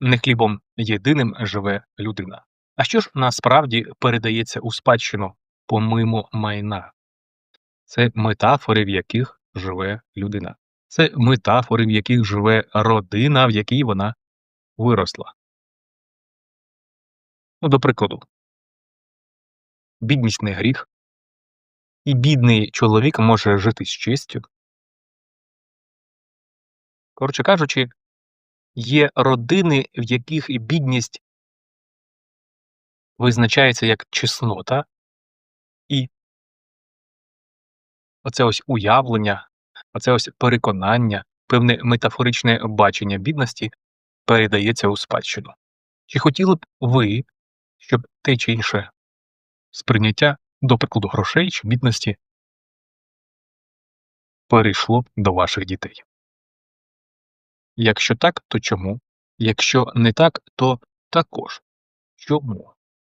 Не хлібом єдиним живе людина. А що ж насправді передається у спадщину помимо майна? Це метафори, в яких живе людина. Це метафори, в яких живе родина, в якій вона виросла. Ну, до прикладу, бідність не гріх, і бідний чоловік може жити з честю. Коротше кажучи, є родини, в яких бідність визначається як чеснота, і оце ось уявлення, оце ось переконання, певне метафоричне бачення бідності передається у спадщину. Чи хотіли б ви, щоб те чи інше сприйняття, до прикладу, грошей чи бідності перейшло до ваших дітей? Якщо так, то чому? Якщо не так, то також чому?